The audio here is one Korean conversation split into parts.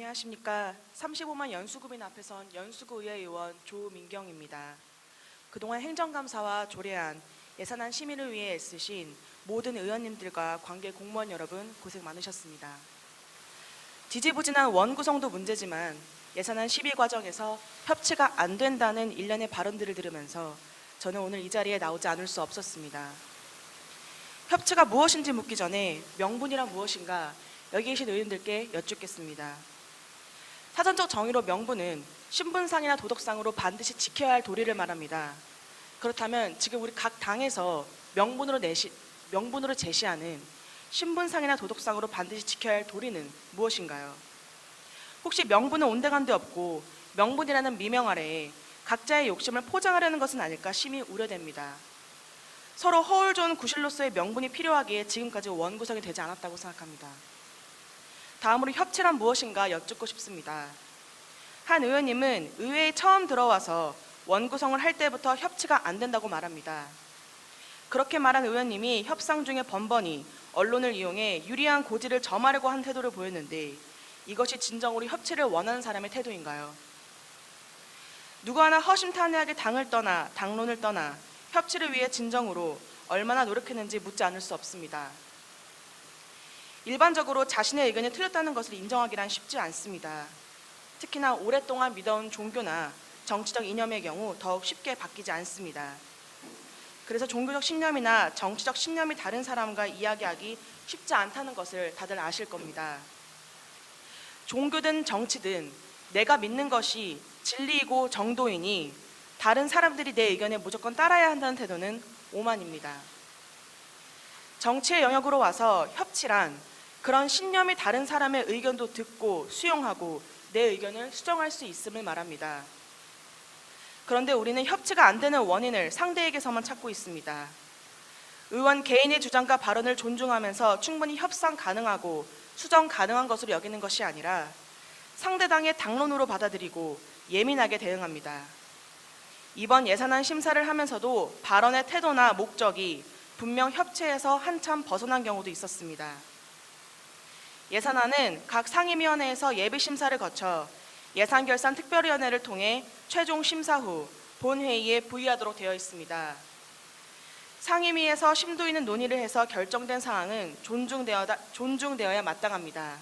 안녕하십니까. 35만 연수구민 앞에선 연수구의회 의원 조민경입니다. 그동안 행정감사와 조례안, 예산안 심의를 위해 애쓰신 모든 의원님들과 관계 공무원 여러분 고생 많으셨습니다. 지지부진한 원구성도 문제지만 예산안 심의 과정에서 협치가 안 된다는 일련의 발언들을 들으면서 저는 오늘 이 자리에 나오지 않을 수 없었습니다. 협치가 무엇인지 묻기 전에 명분이란 무엇인가 여기 계신 의원들께 여쭙겠습니다. 사전적 정의로 명분은 신분상이나 도덕상으로 반드시 지켜야 할 도리를 말합니다. 그렇다면 지금 우리 각 당에서 명분으로 내시, 명분으로 제시하는 신분상이나 도덕상으로 반드시 지켜야 할 도리는 무엇인가요? 혹시 명분은 온데간데 없고 명분이라는 미명 아래에 각자의 욕심을 포장하려는 것은 아닐까 심히 우려됩니다. 서로 허울 좋은 구실로서의 명분이 필요하기에 지금까지 원구성이 되지 않았다고 생각합니다. 다음으로 협치란 무엇인가 여쭙고 싶습니다. 한 의원님은 의회에 처음 들어와서 원구성을 할 때부터 협치가 안 된다고 말합니다. 그렇게 말한 의원님이 협상 중에 번번이 언론을 이용해 유리한 고지를 점하려고 한 태도를 보였는데 이것이 진정으로 협치를 원하는 사람의 태도인가요? 누구 하나 허심탄회하게 당을 떠나 당론을 떠나 협치를 위해 진정으로 얼마나 노력했는지 묻지 않을 수 없습니다. 일반적으로 자신의 의견이 틀렸다는 것을 인정하기란 쉽지 않습니다. 특히나 오랫동안 믿어온 종교나 정치적 이념의 경우 더욱 쉽게 바뀌지 않습니다. 그래서 종교적 신념이나 정치적 신념이 다른 사람과 이야기하기 쉽지 않다는 것을 다들 아실 겁니다. 종교든 정치든 내가 믿는 것이 진리이고 정도이니 다른 사람들이 내 의견에 무조건 따라야 한다는 태도는 오만입니다. 정치의 영역으로 와서 협치란 그런 신념이 다른 사람의 의견도 듣고 수용하고 내 의견을 수정할 수 있음을 말합니다. 그런데 우리는 협치가 안 되는 원인을 상대에게서만 찾고 있습니다. 의원 개인의 주장과 발언을 존중하면서 충분히 협상 가능하고 수정 가능한 것으로 여기는 것이 아니라 상대당의 당론으로 받아들이고 예민하게 대응합니다. 이번 예산안 심사를 하면서도 발언의 태도나 목적이 분명 협치에서 한참 벗어난 경우도 있었습니다. 예산안은 각 상임위원회에서 예비 심사를 거쳐 예산결산 특별위원회를 통해 최종 심사 후 본회의에 부의하도록 되어 있습니다. 상임위에서 심도 있는 논의를 해서 결정된 사항은 존중되어, 존중되어야 마땅합니다.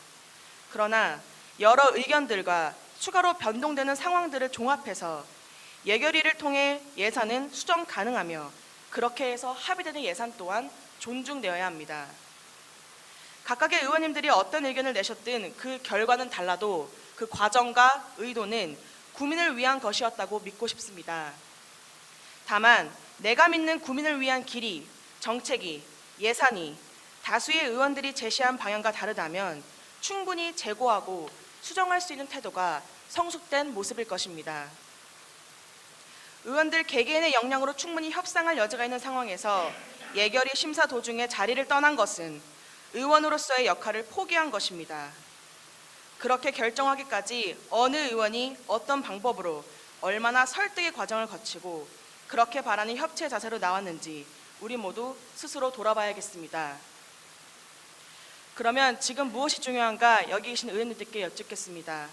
그러나 여러 의견들과 추가로 변동되는 상황들을 종합해서 예결위를 통해 예산은 수정 가능하며 그렇게 해서 합의되는 예산 또한 존중되어야 합니다. 각각의 의원님들이 어떤 의견을 내셨든 그 결과는 달라도 그 과정과 의도는 국민을 위한 것이었다고 믿고 싶습니다. 다만 내가 믿는 국민을 위한 길이, 정책이, 예산이 다수의 의원들이 제시한 방향과 다르다면 충분히 재고하고 수정할 수 있는 태도가 성숙된 모습일 것입니다. 의원들 개개인의 역량으로 충분히 협상할 여지가 있는 상황에서 예결위 심사 도중에 자리를 떠난 것은 의원으로서의 역할을 포기한 것입니다. 그렇게 결정하기까지 어느 의원이 어떤 방법으로 얼마나 설득의 과정을 거치고 그렇게 바라는 협치의 자세로 나왔는지 우리 모두 스스로 돌아봐야겠습니다. 그러면 지금 무엇이 중요한가 여기 계신 의원님들께 여쭙겠습니다.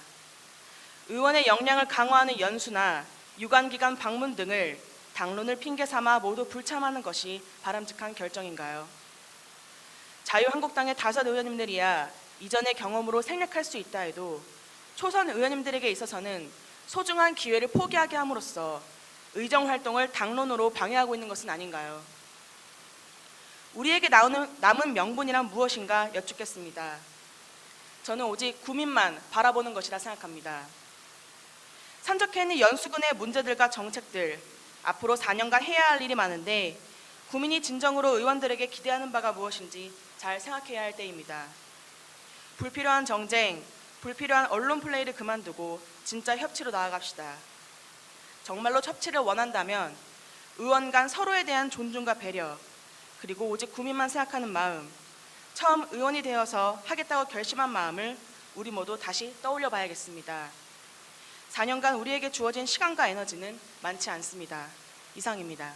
의원의 역량을 강화하는 연수나 유관기관 방문 등을 당론을 핑계 삼아 모두 불참하는 것이 바람직한 결정인가요? 자유한국당의 다섯 의원님들이야 이전의 경험으로 생략할 수 있다 해도 초선 의원님들에게 있어서는 소중한 기회를 포기하게 함으로써 의정 활동을 당론으로 방해하고 있는 것은 아닌가요? 우리에게 나오는, 남은 명분이란 무엇인가 여쭙겠습니다. 저는 오직 구민만 바라보는 것이라 생각합니다. 산적해 있는 연수군의 문제들과 정책들, 앞으로 4년간 해야 할 일이 많은데 국민이 진정으로 의원들에게 기대하는 바가 무엇인지 잘 생각해야 할 때입니다. 불필요한 정쟁, 불필요한 언론 플레이를 그만두고 진짜 협치로 나아갑시다. 정말로 협치를 원한다면 의원 간 서로에 대한 존중과 배려, 그리고 오직 국민만 생각하는 마음, 처음 의원이 되어서 하겠다고 결심한 마음을 우리 모두 다시 떠올려 봐야겠습니다. 4년간 우리에게 주어진 시간과 에너지는 많지 않습니다. 이상입니다.